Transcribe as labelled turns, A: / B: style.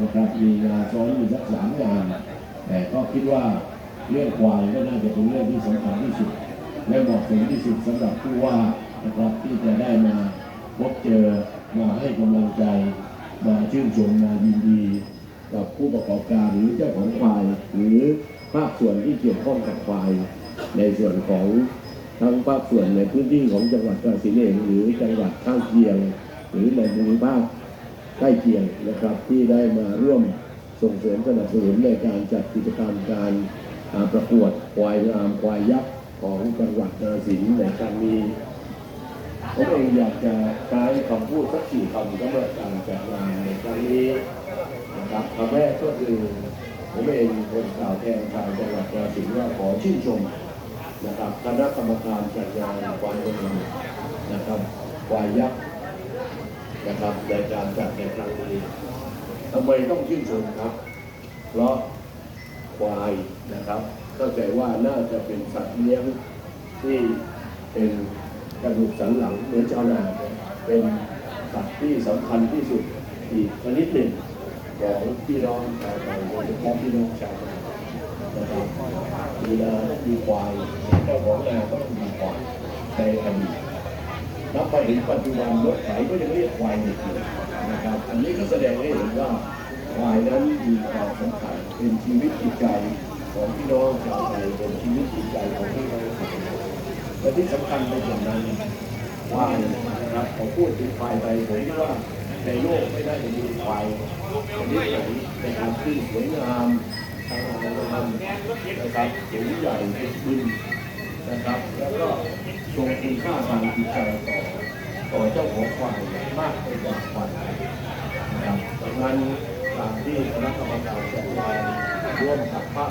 A: นะครับมีงานซ้อนอยู่สักสามงานแต่ก็คิดว่าเรื่องควายก็น่าจะเป็นเรื่องที่สำคัญที่สุด และเหมาะสมที่สุดสำหรับผู้ว่านะครับที่จะได้มาพบเจอมาให้กำลังใจ มาชื่นชมมายินดี กับผู้ประกอบการหรือเจ้าของควาย หรือภาคส่วนที่เกี่ยวข้องกับควาย ในส่วนของทั้งภาคส่วนในพื้นที่ของจังหวัดกาฬสินธุ์เองหรือจังหวัดข้างเคียง หรือในภูมิภาค ใกล้เคียงนะครับที่ได้มาร่วมส่งเสริมสนับสนุนในการจัดกิจกรรมการาประกวดควายงามควายยักษ์ของจังหวัดกาฬสินธุ์ในครั้งนี้ผมเองอยากจะใช้คำพูดสักสี่คำสำหรับการจัดงานในครั้งนี้นะครับคำแรกก็คือผมเองเป็นกล่าวแทนชาวจังหวัดกาฬสินธุ์ว่าขอชื่นชมนะครับคณะกรรมการจัดงานควายงามนะครับควายยักษ์ นะครับในการจัดในครั้งนี้ทำไมต้องชื่นชมครับ เพราะควายนะครับเข้าใจว่าน่าจะเป็นสัตว์เลี้ยงที่เป็นกระดูกสันหลังเหมือนชาวนาเป็นสัตว์ที่สำคัญที่สุดอีกชนิดหนึ่งของพี่น้องชาวไทยโดยเฉพาะพี่น้องชาวนานะครับมีนาต้องมีควายเจ้าของนาก็ต้องมีควายในอดีต นับไปถึงปัจจุบันรถไถก็ยังเรียกควายอยู่นะครับ อันนี้ก็แสดงให้เห็นว่าควายนั้นมีความสำคัญเป็นชีวิตจิตใจของพี่น้องชาวไทยเป็นชีวิตจิตใจของพี่น้องไทยและที่สำคัญไปกว่านั้นควายนะครับพอพูดถึงควายไปผมคิดว่าในโลกไม่ได้จะมีควายชนิดไหนในการขึ้นสวยงามทางอารมณ์นะครับสูงใหญ่เป็นบิน นะครับ แล้วก็ทรงคุณค่าทางจิตใจต่อต่อเจ้าของควายมากไปกว่าควายนะครับดังนั้นตามที่คณะกรรมการจัดงานร่วมกับภาค